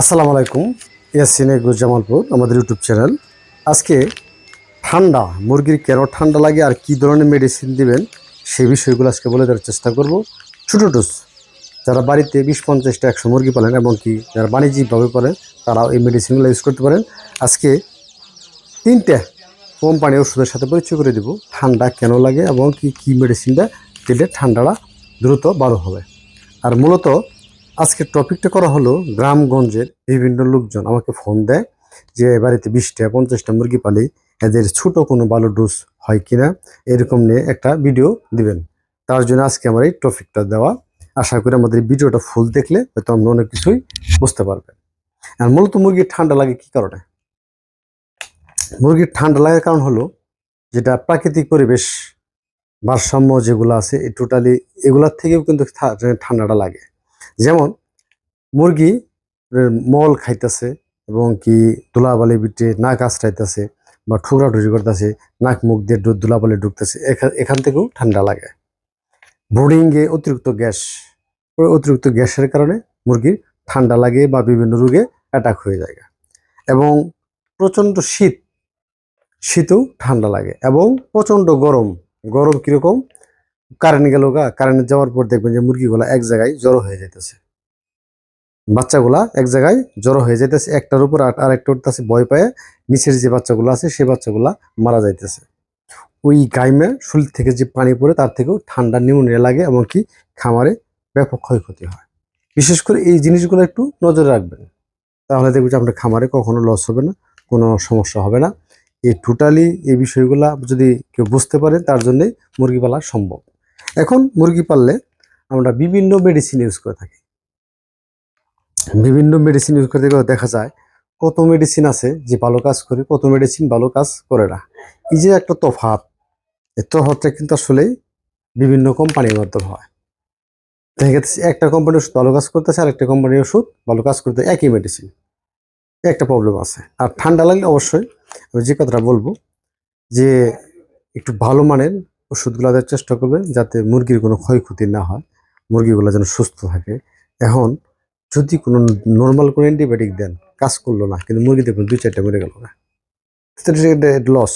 আসসালামু আলাইকুম, ইয়াসিন এগুজ জামালপুর, আমাদের ইউটিউব চ্যানেল। আজকে ঠান্ডা, মুরগির কেন ঠান্ডা লাগে আর কী ধরনের মেডিসিন দিবেন, সেই বিষয়গুলো আজকে বলে দেওয়ার চেষ্টা করব। ছোটো ডোজ যারা বাড়িতে বিশ পঞ্চাশটা একশো মুরগি পালেন এবং কি যারা বাণিজ্যিকভাবে পালেন, তারাও এই মেডিসিনগুলো ইউজ করতে পারেন। আজকে তিনটে কোম্পানি ওষুধের সাথে পরিচয় করে দেব, ঠান্ডা কেন লাগে এবং কি, কী মেডিসিনটা দিলে ঠান্ডাটা দ্রুত ভালো হবে। আর মূলত আজকের টপিকটা করা হলো গ্রামগঞ্জের বিভিন্ন লোকজন আমাকে ফোন দেয় যে বাড়িতে বিশটা, পঞ্চাশটা মুরগি পালি এদের ছোট কোনো ভালো ডোজ হয় কিনা? এরকম নিয়ে একটা ভিডিও দিবেন। তার জন্য আজকে আমার এই টপিকটা দেওয়া। আশা করি আমাদের ভিডিওটা ফুল দেখলে হয়তো আমরা অনেক কিছুই বুঝতে পারবেন। আর মূলত মুরগির ঠান্ডা লাগে কি কারণে? মুরগির ঠান্ডা লাগার কারণ হলো যেটা প্রাকৃতিক পরিবেশ ভারসাম্য যেগুলো আছে, এই টোটালি এগুলার থেকেও কিন্তু ঠান্ডাটা লাগে। যেমন মুরগি মল খাইতেছে এবং কি ধুলাবালি বিটে নাক আশ্রাইতেছে বা ঠুকরা ঠুকরি করতেছে, নাক মুখ দিয়ে ধুলাবালি ঢুকতেছে এখান থেকেও ঠান্ডা লাগে। ব্রোডিংয়ে অতিরিক্ত গ্যাস, ওই অতিরিক্ত গ্যাসের কারণে মুরগির ঠান্ডা লাগে বা বিভিন্ন রোগে অ্যাটাক হয়ে যায়। এবং প্রচণ্ড শীত, শীতেও ঠান্ডা লাগে এবং প্রচণ্ড গরম। গরম কীরকম? কারেন্ট গেল গা, কারেন্ট যাওয়ার পর দেখবেন যে মুরগিগুলা এক জায়গায় জড়ো হয়ে যাইতেছে। বাচ্চাগুলা এক জায়গায় জড়ো হয়ে যাইতেছে, একটার উপর আর আরেকটা উঠতেছে, ভয় পায়ে নিচের যে বাচ্চাগুলো আছে সেই বাচ্চাগুলা মারা যাইতেছে। ওই গাইমে শরীর থেকে যে পানি পড়ে তার থেকেও ঠান্ডা, নিউমোনিয়া লাগে এমনকি খামারে ব্যাপক ক্ষয়ক্ষতি হয়। বিশেষ করে এই জিনিসগুলো একটু নজরে রাখবেন। তাহলে দেখবেন যে আপনার খামারে কখনো লস হবে না, কোনো সমস্যা হবে না। এই টোটালি এই বিষয়গুলা যদি কেউ বুঝতে পারে তার জন্যই মুরগি পালা সম্ভব। এখন মুরগি পাললে আমরা বিভিন্ন মেডিসিন ইউজ করে থাকি। বিভিন্ন মেডিসিন ইউজ করতে গেলে দেখা যায় কত মেডিসিন আছে যে ভালো কাজ করে, কত মেডিসিন ভালো কাজ করে না। এই যে একটা তফাৎ, এই তফাৎটা কিন্তু আসলে বিভিন্ন কোম্পানির মাধ্যমে হয়। দেখা গেছে একটা কোম্পানির ওষুধ ভালো কাজ করতেছে আর একটা কোম্পানির ওষুধ ভালো কাজ করতে একই মেডিসিন একটা প্রবলেম আছে। আর ঠান্ডা লাগলে অবশ্যই আমি যে কথাটা বলব যে একটু ভালো মানের ওষুধগুলো দেওয়ার চেষ্টা করবেন যাতে মুরগির কোনো ক্ষয়ক্ষতি না হয়, মুরগিগুলো যেন সুস্থ থাকে। এখন যদি কোনো নর্মাল কোনো অ্যান্টিবায়োটিক দেন, কাজ করল না, কিন্তু মুরগি দেখবেন দুই চারটা মরে গেল না লস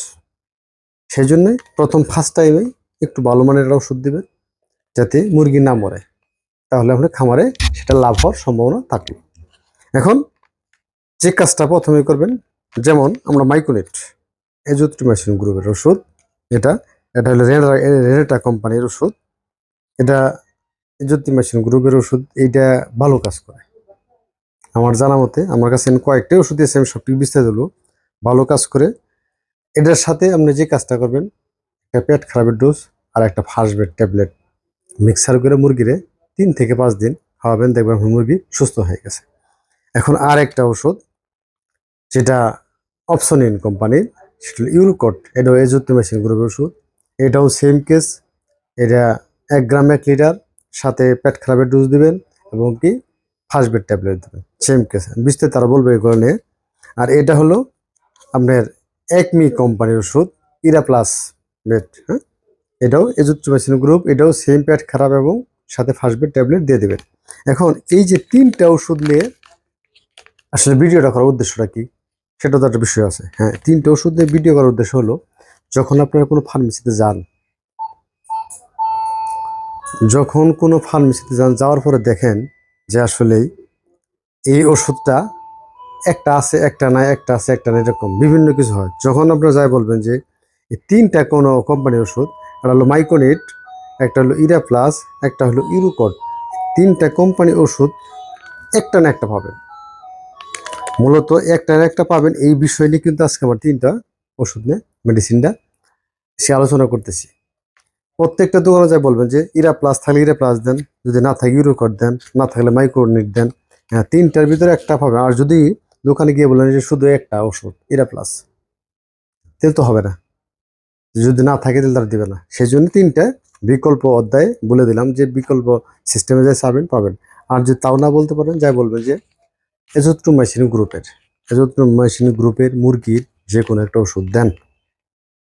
সেই জন্যে প্রথম ফার্স্ট টাইমে একটু ভালো মানের ওষুধ দিবেন যাতে মুরগি না মরে। তাহলে আপনার খামারে সেটা লাভ হওয়ার সম্ভাবনা থাকল এখন যে কাজটা প্রথমে করবেন, যেমন আমরা মাইক্রোনেট এজোট্রিমাইসিন গ্রুপের ওষুধ, এটা এটা হলো রেনা রেনেটা কোম্পানির ওষুধ। এটা এজোট্রিমাইসিন গ্রুপের ওষুধ, এইটা ভালো কাজ করে। আমার জানা মতে, আমার কাছে কয়েকটা ওষুধ দিয়েছি আমি সবটি বিস্তারিত হলো ভালো কাজ করে। এটার সাথে আপনি যে কাজটা করবেন, একটা পেট খারাপের ডোজ আর একটা ফার্স্ট বেড ট্যাবলেট মিক্সার করে মুরগিরে তিন থেকে পাঁচ দিন খাওয়াবেন, দেখবেন মুরগি সুস্থ হয়ে গেছে। এখন আর একটা ওষুধ, যেটা অপশন ইন কোম্পানির সেটা ইউরোকট এটাও মেশিন গ্রুপের ওষুধ। এটাও সেম কেস এটা এক গ্রাম এক লিটার সাথে পেট খারাপের ডোজ দিবেন এবং কি ফার্স্ট বেড ট্যাবলেট দেবেন। সেম কেস বিস্তারিত তারা বলবে এগুলো নিয়ে আর এটা হলো আপনার একমি কোম্পানির ওষুধ ইরা প্লাস বেড হ্যাঁ? এটাও এজোত্রিমাইসিন গ্রুপ এটাও সেম পেট খারাপ এবং সাথে ফার্স্ট বেড ট্যাবলেট দিয়ে দেবেন। এখন এই যে তিনটা ওষুধ নিয়ে আসলে ভিডিওটা করার উদ্দেশ্যটা কি? সেটা তো একটা বিষয় আছে। হ্যাঁ তিনটে ওষুধ নিয়ে ভিডিও করার উদ্দেশ্য হলো যখন আপনারা কোনো ফার্মেসিতে যান, যখন কোনো ফার্মেসিতে যান, যাওয়ার পরে দেখেন যে আসলেই এই ওষুধটা একটা আছে, একটা নাই, একটা আছে, একটা নাই, এরকম বিভিন্ন কিছু হয়। যখন আপনারা যাই বলবেন যে এই তিনটা কোনো কোম্পানির ওষুধ, একটা হলো মাইকোনিট, একটা হলো ইরা প্লাস, একটা হলো ইউরোকট তিনটা কোম্পানির ওষুধ একটা না একটা পাবেন। মূলত একটা না একটা পাবেন, এই বিষয় নিয়ে কিন্তু আজকে আমার তিনটা ওষুধ নিয়ে মেডিসিনটা সে আলোচনা করতেছি। প্রত্যেকটা দোকানে যাই বলবেন যে, ইরা প্লাস থাকলে ইরা প্লাস দেন, যদি না থাকে ইউরোকট দেন, না থাকলে মাইক্রোনিট দেন। হ্যাঁ তিনটার ভিতরে একটা পাবেন। আর যদি দোকানে গিয়ে বলেন যে, শুধু একটা ওষুধ ইরা প্লাস তাহলে তো হবে না। যদি না থাকে তাহলে তারা দেবে না। সেই জন্য তিনটা বিকল্প অধ্যায় বলে দিলাম যে, বিকল্প সিস্টেমে যাই চাবেন পাবেন। আর যদি তাও না বলতে পারেন, যাই বলবেন যে এজোত্রোমাইসিন গ্রুপের এজোত্রোমাইসিন গ্রুপের মুরগির যে কোনো একটা ওষুধ দেন।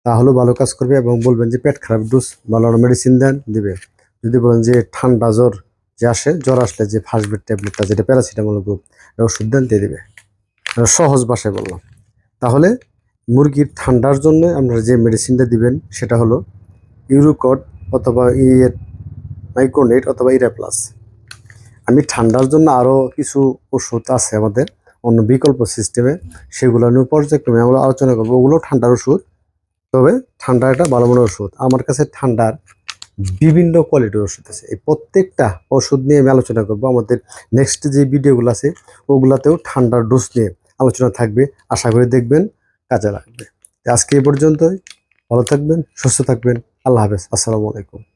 তাহলেও ভালো কাজ করবে এবং বলবেন যে পেট খারাপ, ডোজ ভালো মেডিসিন দেন, দিবে। যদি বলেন যে ঠান্ডা জ্বর যে আসে, জ্বর আসলে যে ফার্স্ট বেড ট্যাবলেটটা যেটা প্যারাসিটামল গ্রুপ ওষুধ দেন, দিয়ে দেবে। সহজ ভাষায় বললাম। তাহলে মুরগির ঠান্ডার জন্য আপনারা যে মেডিসিনটা দিবেন, সেটা হলো ইউরোকড অথবা ইয়ে মাইক্রোনেট অথবা ইরা প্লাস আমি ঠান্ডার জন্য আরও কিছু ওষুধ আছে আমাদের, অন্য বিকল্প সিস্টেমে সেগুলো নিয়ে পর্যায়ক্রমে আমরা আলোচনা করব। ওগুলো ঠান্ডার ওষুধ। তবে ঠান্ডার একটা ভালো মনে ওষুধ। আমার কাছে ঠান্ডার বিভিন্ন কোয়ালিটির ওষুধ আছে। এই প্রত্যেকটা ওষুধ নিয়ে আমি আলোচনা করব। আমাদের নেক্সট যে ভিডিওগুলো আছে, ওগুলাতেও ঠান্ডার ডোজ নিয়ে আলোচনা থাকবে। আশা করে দেখবেন, কাজে লাগবে। আজকে এ পর্যন্তই। ভালো থাকবেন, সুস্থ থাকবেন। আল্লাহ হাফেজ। আসসালামু আলাইকুম।